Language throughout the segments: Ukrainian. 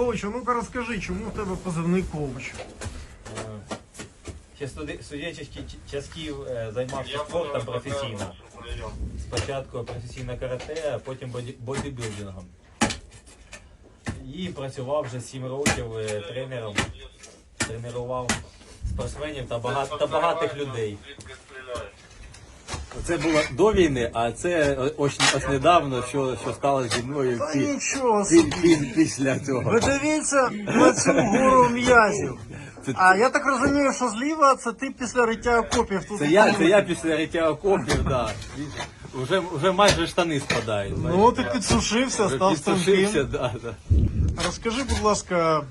Ковач, а ну-ка розкажи, чому в тебе позивний ковач? Ще студи- часків е, займався спортом професійно. Спочатку професійно карате, а потім боді- бодібілдингом. І працював вже 7 років е, тренером. Тренував спортсменів та багатих людей. Це було до війни, а це ось, ось недавно, що, що сталося зі мною Та пі- нічого пі- собі. пі- після цього. Ви дивіться на цю гору м'язів. А я так розумію, що зліва це ти після риття окопів. Тут Це я, це я після риття окопів, да. І Вже, вже майже штани спадають. Ну, ти підсушився, Вже став підсушився, тонким. да, да. Розкажи, будь ласка,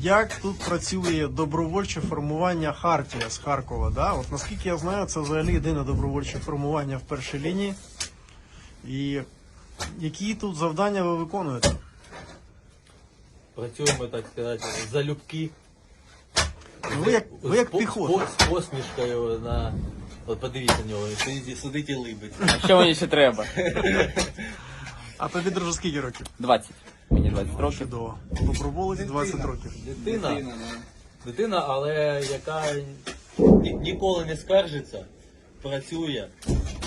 як тут працює добровольче формування Хартія з Харкова? Да? От наскільки я знаю, це взагалі єдине добровольче формування в першій лінії. І які тут завдання ви виконуєте? Працюємо, так сказати, залюбки. Ну, ви як, ви як З піхота. З посмішкою на. От подивіться на нього, сидить, сидить і либить. А що мені ще треба? А тобі друже скільки років? 20. Мені 20 років. Чудово. Доброволець 20 років. Дитина, дитина, але яка ні- ніколи не скаржиться, працює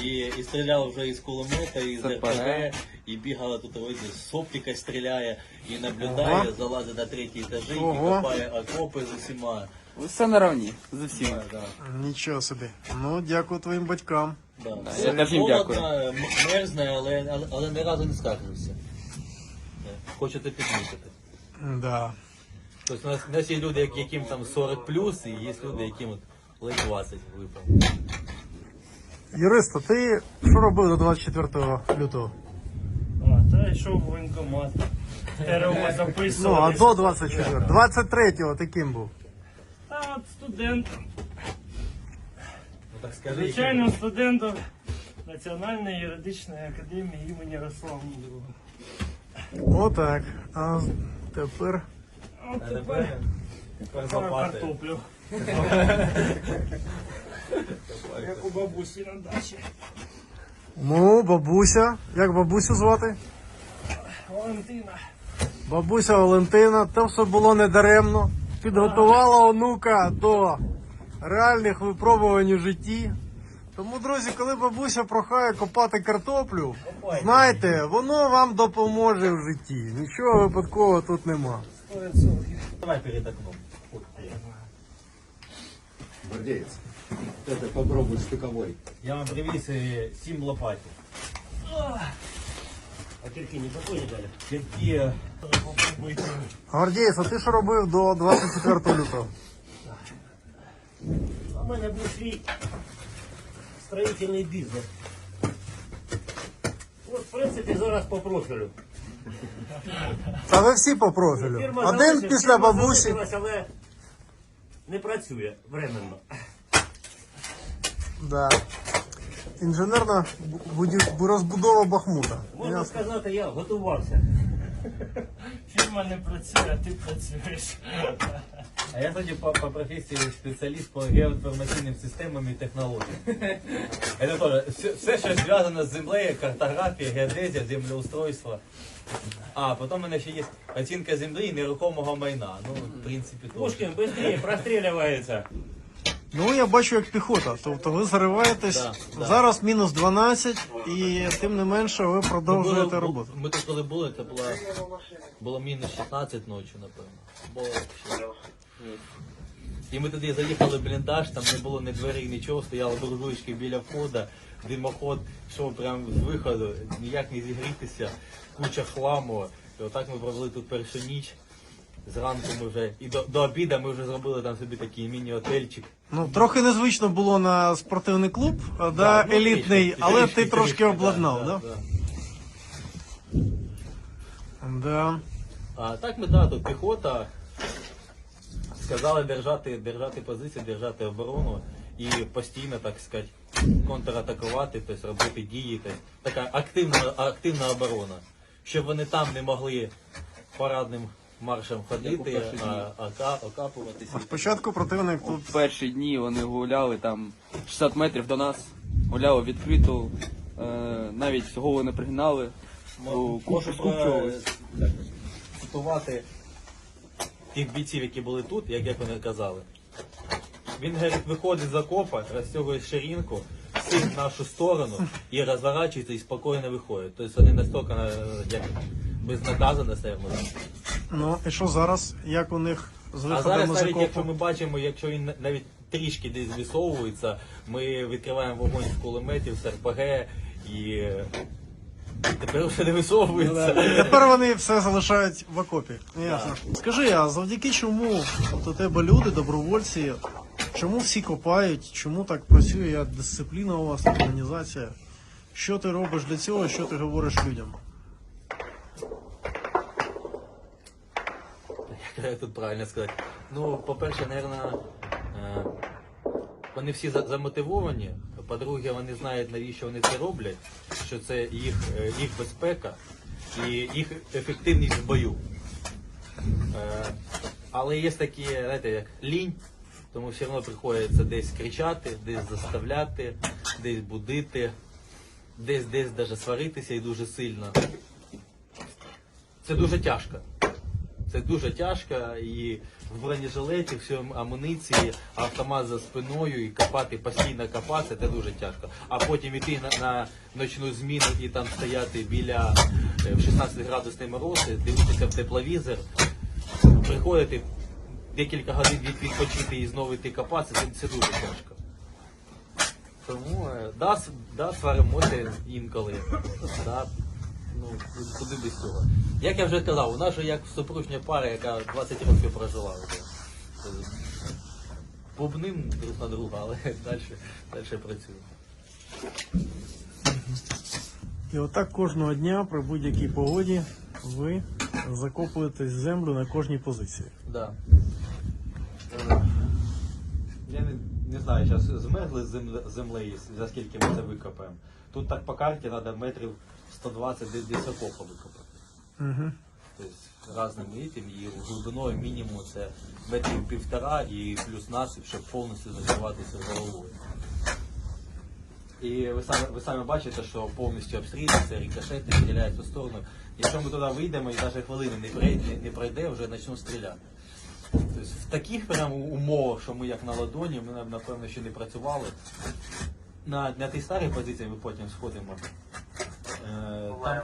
і, і стріляла вже із кулемета, і з РПГ, і бігала тут ось з оптика стріляє, і наблюдає, Ага. залазить на третій етажі, і Ого. копає окопи з усіма. Все на равні, з усіма. Да, да. Нічого собі. Ну, дякую твоїм батькам. Да. я теж їм холодно, м- мерзне, але, але, але ні разу не скаржився. Хочете підмітити. Да. Тобто у нас, у нас є люди, яким там 40 плюс, і є люди, яким от ледь 20 випав. Юриста, ти що робив до 24 лютого? А, та йшов в воєнкомат. ТРО Ну, а записували. до 24. 23-го ти ким був? Та от студент. Ну так скажи, Звичайно, студентом Національної юридичної академії імені Ярослава Мудрого. Отак. А тепер. А тепер тепер, лопати. картоплю. Як у бабусі на дачі. Ну, бабуся. Як бабусю звати? Валентина. Бабуся Валентина, це все було недаремно. Підготувала онука до реальних випробувань у житті. Тому, друзі, коли бабуся прохає копати картоплю, знайте, воно вам допоможе в житті. Нічого випадкового тут нема. Давай перед окном. Ой, Гвардеец. Это попробуй штыковой. Я вам привіз сім лопатів. А не такої не дали. Які Гвардієць, а ти що робив до 24 лютого? У мене був свій строїтельний бізнес. От, в принципі, зараз по профілю. Та ви всі по профілю. Фірма Один залишилась- після фірма бабусі. залишилась, але не працює временно. Да. Інженерна бу- будів- розбудова Бахмута. Можна Ясно. сказати, я готувався. Фірма не працює, а ти працюєш. А я тоді по, по професії спеціаліст по геоінформаційним системам і технологіям. Це теж все, все, що зв'язано з землею, картографія, геодезія, землеустройство. А потім у мене ще є оцінка землі і нерухомого майна. Ну, в принципі, теж. Пушкін швидше прострілюється. Ну, я бачу як піхота. Тобто ви зариваєтесь. Да, да. Зараз мінус 12, і тим не менше ви продовжуєте Було- роботу. Ми тут коли були, це було, було мінус 16 ночі, напевно. Було вообще. І ми тоді заїхали в бліндаж, там не було ні дверей, нічого, стояли буржуйки біля входа, димоход йшов прямо з виходу, ніяк не зігрітися, куча хламу. І отак ми провели тут першу ніч. Зранку ми вже і до, до обіду ми вже зробили там собі такий міні-отельчик. Ну, трохи незвично було на спортивний клуб, а, да, ну, елітний, трішки, але трішки, ти трошки трішки, обладнав, да? да? Да. А так ми да, тут піхота. Сказали держати, держати позицію, держати оборону і постійно, так сказати, контратакувати, тобто робити дії. Тобто, така активна, активна оборона. Щоб вони там не могли парадним маршем ходити, а, ока, окапуватися. А Спочатку противник тут В перші дні вони гуляли там 60 метрів до нас, гуляли відкрито, е, навіть голову не пригинали, кучу Можу врятувати тих бійців, які були тут, як, як вони казали. Він говорить, виходить з окопа, розтягує ширинку, сить в нашу сторону і розворачується і спокійно виходить. Тобто вони настільки е, як безнаказано себе можуть. Ну і що зараз? Як у них з А виходом зараз з навіть якщо ми бачимо, якщо він навіть трішки десь висовується, ми відкриваємо вогонь з кулеметів, з РПГ і тепер вже не висовується. Тепер вони все залишають в окопі. Ясно. Скажи, а завдяки чому от у тебе люди, добровольці, чому всі копають, чому так працює, дисципліна у вас, організація? Що ти робиш для цього, що ти говориш людям? Як тут правильно сказати? Ну, по-перше, мабуть, вони всі за- замотивовані. По-друге, вони знають, навіщо вони це роблять, що це їх, е, їх безпека і їх ефективність в бою. Е, Але є такі, знаєте, як лінь, тому все одно приходиться десь кричати, десь заставляти, десь будити, десь десь навіть сваритися і дуже сильно. Це дуже тяжко. Це дуже тяжко і в бронежилеті, всій амуніції, автомат за спиною і копати, постійно копати, це дуже тяжко. А потім іти на, на ночну зміну і там стояти біля е, 16 градусний мороз, дивитися в тепловізор, приходити декілька годин від відпочити і знову йти копатися, це, це дуже тяжко. Тому е, да, да, сваримося інколи. Да, ну, куди без цього. Як я вже казав, у нас же як супружня пара, яка 20 років прожила. вже. Бубним друг на друга, але далі, далі працюємо. І отак кожного дня при будь-якій погоді ви закопуєтесь в землю на кожній позиції. Да. Е, Я не, не знаю, зараз змерзли з землею, за скільки ми це викопаємо. Тут так по карті треба метрів 120 десь окопа викопати. Угу. Тобто різними этим, і глибиною мінімум це метрів півтора і плюс насип, щоб повністю закриватися головою. І ви самі, ви самі бачите, що повністю обстрілюється, рикошети стріляють у сторону. Якщо ми туди вийдемо і навіть хвилини не пройде, не, не пройде, вже почнуть стріляти. Тобто в таких прям умовах, що ми як на ладоні, ми напевно ще не працювали. На, на тій старій позиції ми потім сходимо. Там,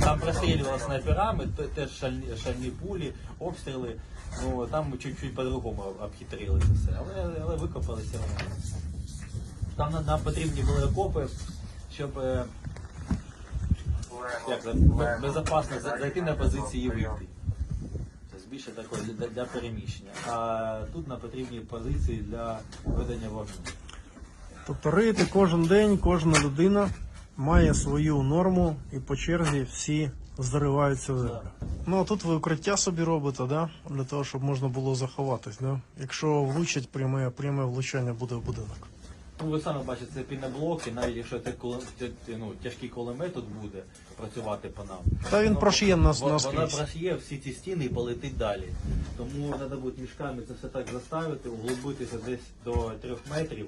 там прострілювали снайперами, теж шальні, шальні пулі, обстріли. Ну там ми чуть-чуть по-другому обхитрили це все. Але, але викопали все одно. Там нам, нам потрібні були окопи, щоб е, як, це, бе- безопасно за- зайти на позиції і вийти. Тобто більше такої для, для переміщення. А тут нам потрібні позиції для ведення вогню. Тобто рити кожен день, кожна людина має свою норму і по черзі всі зариваються в землю. Ну а тут ви укриття собі робите, да? для того, щоб можна було заховатись. Да? Якщо влучать пряме, пряме влучання буде в будинок. Ну, ви самі бачите, це піноблоки, навіть якщо те- те, ну, тяжкий кулемет тут буде працювати по нам. Та він прошиє нас Вона наскрізь. прошиє всі ці стіни і полетить далі. Тому треба буде мішками це все так заставити, углубитися десь до трьох метрів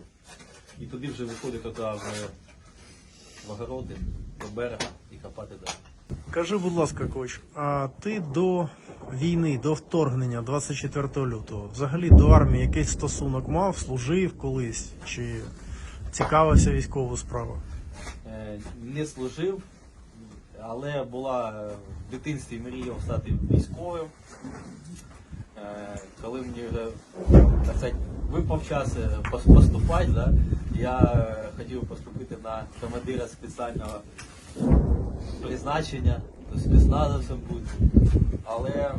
і туди вже виходить туди в, в огороди, до берега і копати далі. Кажи, будь ласка, коч, а ти до війни, до вторгнення 24 лютого, взагалі до армії якийсь стосунок мав, служив колись чи цікавився військовою справою? Е, Не служив, але була е, в дитинстві мріяв стати військовим. Е, Коли мені вже так сказати, випав час е, поступати, да, я е, хотів поступити на командира спеціального призначення, то спецназовцем бути. Але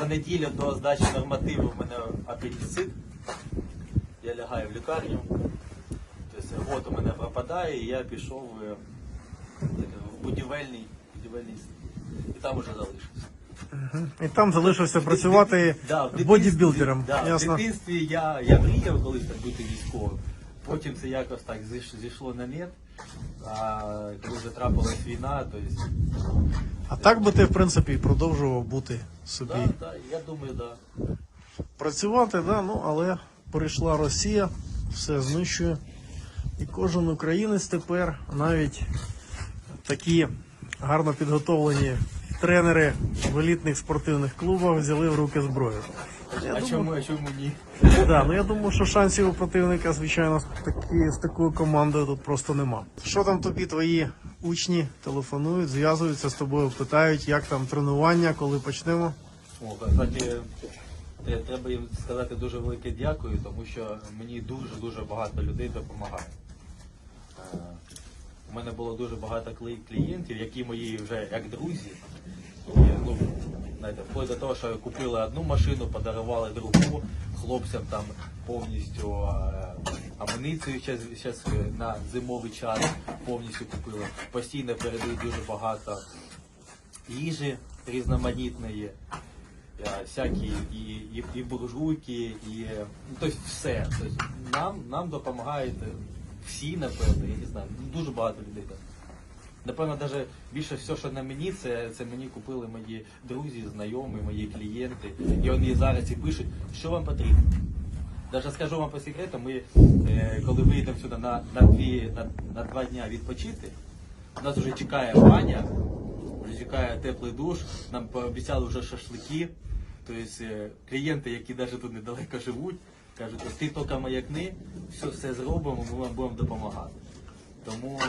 за неділю до здачі нормативу в мене апендицит. Я лягаю в лікарню. Тобто год у мене пропадає, і я пішов е, в будівельний, будівельний і там уже залишився. І там залишився працювати Да, в дитинстві- бодібілдером. Да, в Ясно. дитинстві я, я мріяв колись так бути військовим. Потім це якось так зійш- зійшло на нет. А коли вже трапилась війна, то есть, А так би ти, в принципі, і продовжував бути собі. да, да, я думаю, да. Працювати, да, ну, але прийшла Росія, все знищує. І кожен українець тепер, навіть такі гарно підготовлені тренери в елітних спортивних клубах взяли в руки зброю. Я А думаю, чому, а чому ні? да, ну я думаю, що шансів у противника, звичайно, з, такі, з такою командою тут просто нема. Що там тобі твої учні телефонують, зв'язуються з тобою, питають, як там тренування, коли почнемо? О, кстати, треба їм сказати дуже велике дякую, тому що мені дуже-дуже багато людей допомагає. Е, У мене було дуже багато клієнтів, які мої вже як друзі. І, ну, знаєте, вплоть до того, що купили одну машину, подарували другу, хлопцям там повністю е, амуніцію зараз на зимовий час повністю купили. Постійно передають дуже багато їжі різноманітної. е, всякі і, і, і буржуйки, і е, тобто все. Тобто нам, нам допомагають е, всі, напевно, я не знаю, дуже багато людей. Напевно, навіть більше все, що на мені, це, це мені купили мої друзі, знайомі, мої клієнти. І вони зараз і пишуть, що вам потрібно. Даже скажу вам по секрету, ми е, коли вийдемо сюди на, на, дві, на, на два дня відпочити, нас вже чекає баня, вже чекає теплий душ, нам пообіцяли вже шашлики. Тобто е, клієнти, які навіть тут недалеко живуть, кажуть, ти тільки маякни, все, все зробимо, ми вам будемо допомагати. Тому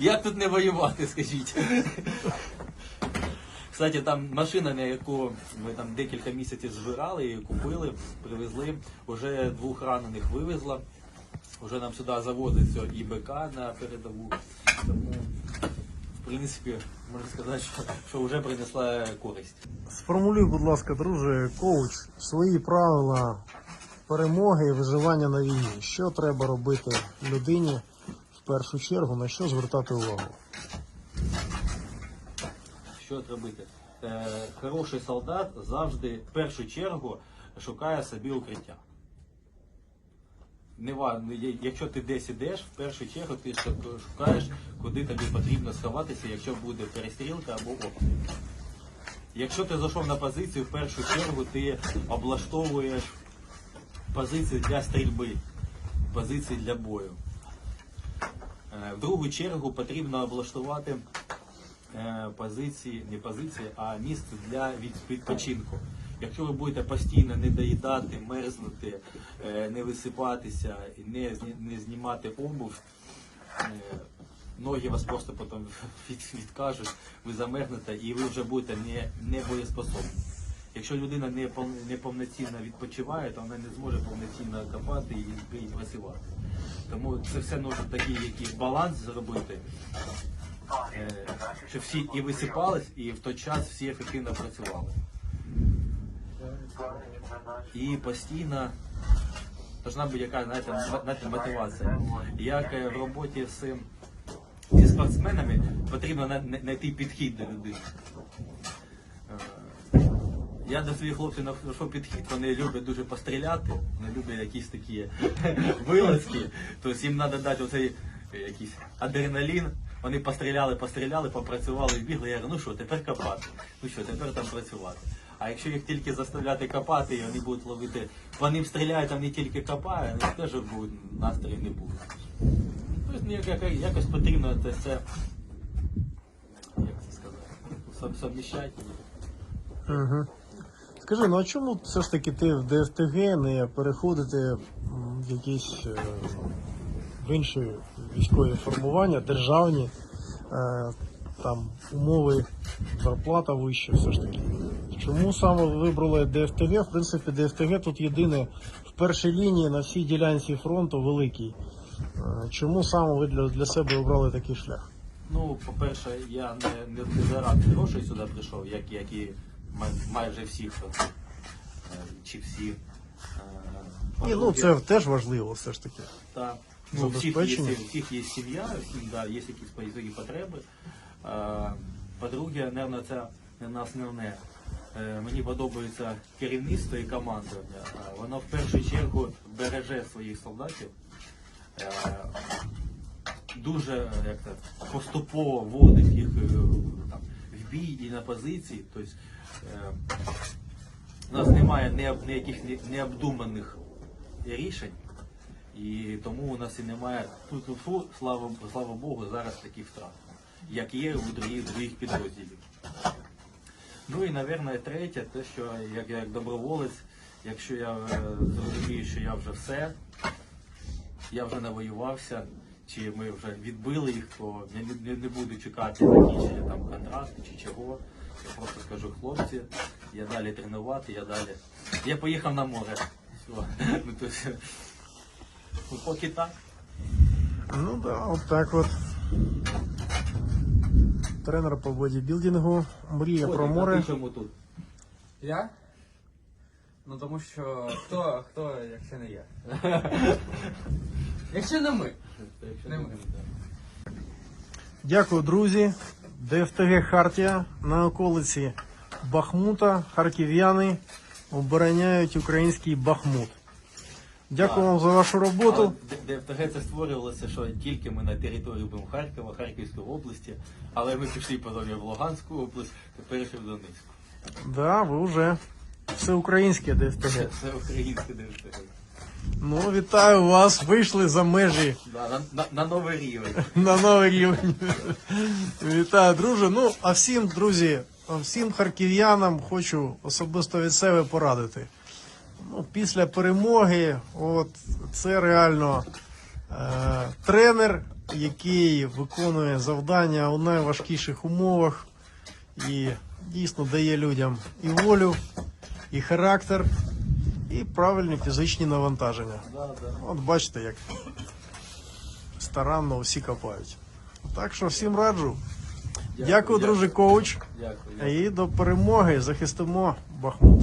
як тут не воювати, скажіть? Кстати, там машина, на яку ми там декілька місяців збирали, її купили, привезли, вже двох ранених вивезла. Вже нам сюди завозиться і БК на передову. Тому, в принципі, можна сказати, що, що вже принесла користь. Сформулюй, будь ласка, друже, коуч, свої правила перемоги і виживання на війні. Що треба робити людині першу чергу, на що звертати увагу? Що робити? Е, хороший солдат завжди в першу чергу шукає собі укриття. Не ва- якщо ти десь ідеш, в першу чергу ти шукаєш, куди тобі потрібно сховатися, якщо буде перестрілка або обстріл. Якщо ти зайшов на позицію, в першу чергу ти облаштовуєш позиції для стрільби, позиції для бою. Е, В другу чергу потрібно облаштувати е, позиції, не позиції, а місце для відпочинку. Якщо ви будете постійно не доїдати, мерзнути, е, не висипатися, не, не знімати обув, ноги вас просто потім від, відкажуть, ви замерзнете і ви вже будете не, не боєспособні. Якщо людина не, пов- не відпочиває, то вона не зможе повноцінно копати і, працювати. Тому це все нужно такий який баланс зробити, е, щоб всі і висипались, і в той час всі ефективно працювали. І постійно должна бути яка знаєте, знаєте, мотивація. Як е, в роботі з, зі спортсменами потрібно на- на- знайти підхід до людини. Я до своїх хлопців знайшов підхід, вони люблять дуже постріляти, вони люблять якісь такі вилазки. Тобто їм треба дати оцей е, якийсь адреналін. Вони постріляли, постріляли, попрацювали і бігли. Я говорю, ну що, тепер копати. Ну що, тепер там працювати. А якщо їх тільки заставляти копати, і вони будуть ловити, по ним стріляють, а вони тільки копають, вони теж настрою не буде. Тобто ну, як- як- якось потрібно це все, як це сказати, сов- совміщати. Скажи, ну а чому все ж таки ти в ДФТГ не переходити в якісь е, в інші військові формування, державні, е, там умови, зарплата вища, все ж таки. Чому саме ви вибрали ДФТГ? В принципі, ДФТГ тут єдине в першій лінії на всій ділянці фронту великий. Е, Чому саме ви для, для себе обрали такий шлях? Ну, по-перше, я не, не, заради грошей сюди прийшов, як, як і майже всі, хто е, чи всі. е, Ні, ну це теж важливо все ж таки. та, ну, у всіх є, у всіх є сім'я, всіх да, є якісь свої потреби. Е, По-друге, мабуть, це не основне. Е, Мені подобається керівництво і командування. Воно в першу чергу береже своїх солдатів. Дуже як це, поступово вводить їх і на позиції. Тобто, е, у нас немає ніяких необдуманих рішень, і тому у нас і немає тут слава, слава Богу, зараз таких втрат. як є у других, других підрозділів. Ну і, мабуть, третє, те, що як, як доброволець, якщо я е, зрозумію, що я вже все, я вже навоювався, чи ми вже відбили їх, то я не, не, не буду чекати закінчення там контракту чи чого. Я просто скажу, хлопці, я далі тренувати, я далі. Я поїхав на море. Все. Ну, то есть, ну, так. Ну да, от так от. Тренер по бодібілдингу, мріє про море. чому тут? Я? Ну тому що хто, хто, якщо не я? якщо не ми. Якщо Не ми. так. Дякую, друзі. ДФТГ Хартія на околиці Бахмута. Харків'яни обороняють український Бахмут. Дякую вам за вашу роботу. Але ДФТГ це створювалося, що тільки ми на території будемо Харкова, Харківської області, але ми пішли потім в Луганську область, тепер ще в Донецьку. Да, ви вже всеукраїнське ДФТГ. Це українське ДФТГ. Ну, вітаю вас. Вийшли за межі Да, на, на, на новий рівень. на новий рівень. Вітаю, друже. Ну, а всім, друзі, всім харків'янам хочу особисто від себе порадити. Ну, після перемоги, от це реально е, тренер, який виконує завдання у найважкіших умовах і дійсно дає людям і волю, і характер, і правильні фізичні навантаження. От бачите, як старанно всі копають. Так що всім раджу. Дякую, друже коуч. Дякую. І до перемоги захистимо Бахмут.